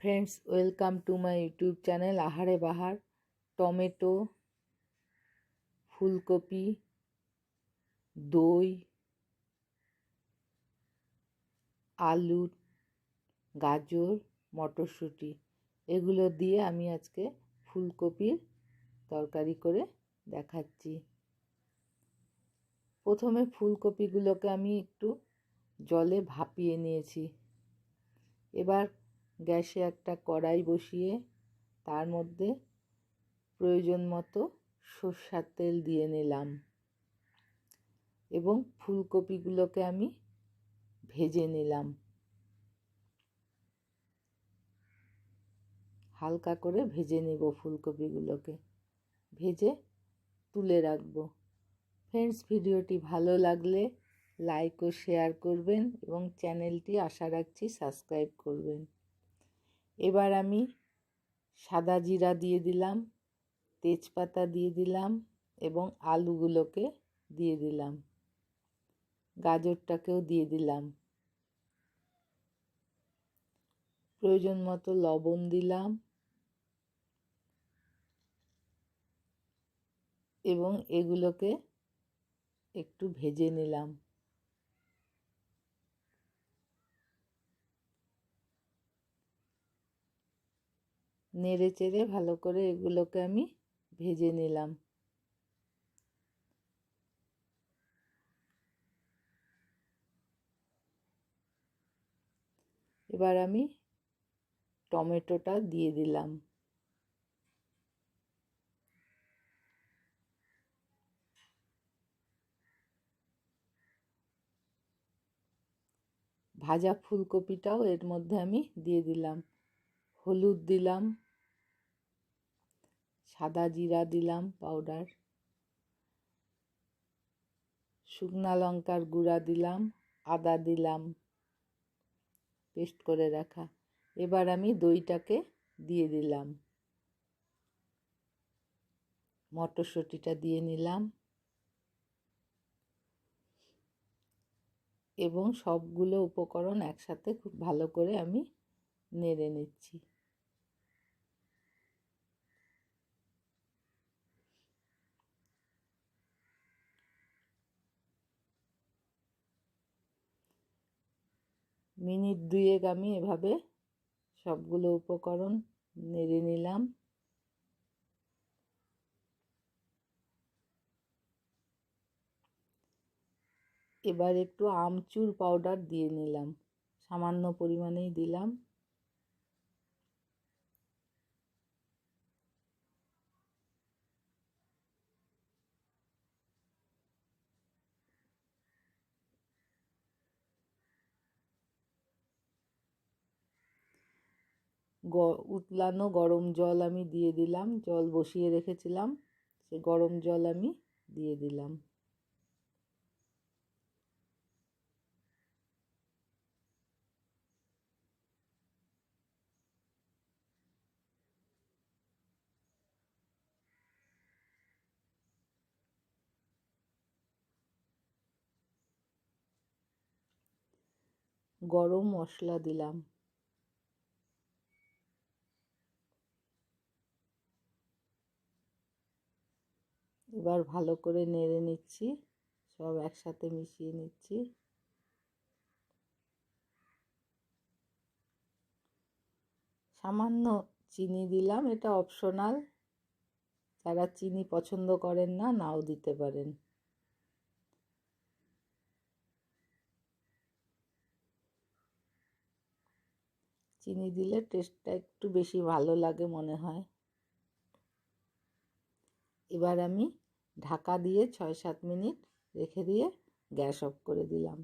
Friends welcome to my YouTube channel Ahare Bahar tomato ফুলকপি দই আলু গাজর মটরশুঁটি এগুলো দিয়ে আমি আজকে ফুলকপির তরকারি করে দেখাচ্ছি। প্রথমে ফুলকপিগুলোকে আমি একটু জলে ভাপিয়ে নিয়েছি। এবার গ্যাসে একটা কড়াই বসিয়ে তার মধ্যে প্রয়োজন মতো সর্ষার তেল দিয়ে নিলাম এবং ফুলকপিগুলোকে আমি ভেজে নিলাম। হালকা করে ভেজে নেব ফুলকপিগুলোকে। ভেজে তুলে রাখব। ফ্রেন্ডস, ভিডিওটি ভালো লাগলে লাইক ও শেয়ার করবেন এবং চ্যানেলটি আশা রাখছি সাবস্ক্রাইব করবেন। এবার আমি সাদা জিরা দিয়ে দিলাম, তেজপাতা দিয়ে দিলাম এবং আলুগুলোকে দিয়ে দিলাম। গাজরটাকেও দিয়ে দিলাম। প্রয়োজন মতো লবণ দিলাম এবং এগুলোকে একটু ভেজে নিলাম। নেড়ে চেড়ে ভালো করে এগুলোকে আমি ভেজে নিলাম। এবার আমি টমেটোটা দিয়ে দিলাম। ভাজা ফুলকপিটাও এর মধ্যে আমি দিয়ে দিলাম। হলুদ দিলাম, সাদা জিরা দিলাম পাউডার শুকনা লঙ্কার গুঁড়া দিলাম, আদা দিলাম পেস্ট করে রাখা। এবার আমি দইটাকে দিয়ে দিলাম। মটরশুঁটিটা দিয়ে নিলাম। এবং সবগুলো উপকরণ একসাথে খুব ভালো করে আমি নেড়ে নিচ্ছি। মিনিট দুয়েক আমি এভাবে সবগুলো উপকরণ নেড়ে নিলাম। এবার একটু আমচুর পাউডার দিয়ে নিলাম। সামান্য পরিমাণেই দিলাম। উতলানো গরম জল আমি দিয়ে দিলাম, জল বসিয়ে রেখেছিলাম, সে গরম জল আমি দিয়ে দিলাম। গরম মশলা দিলাম। এবার ভালো করে নেড়ে নিচ্ছি, সব একসাথে মিশিয়ে নিচ্ছি। সামান্য চিনি দিলাম, এটা অপশনাল। যারা চিনি পছন্দ করেন না, নাও দিতে পারেন। চিনি দিলে টেস্টটা একটু বেশি ভালো লাগে মনে হয়। এবার আমি ঢাকা দিয়ে ছয় সাত মিনিট রেখে দিয়ে গ্যাস অফ করে দিলাম।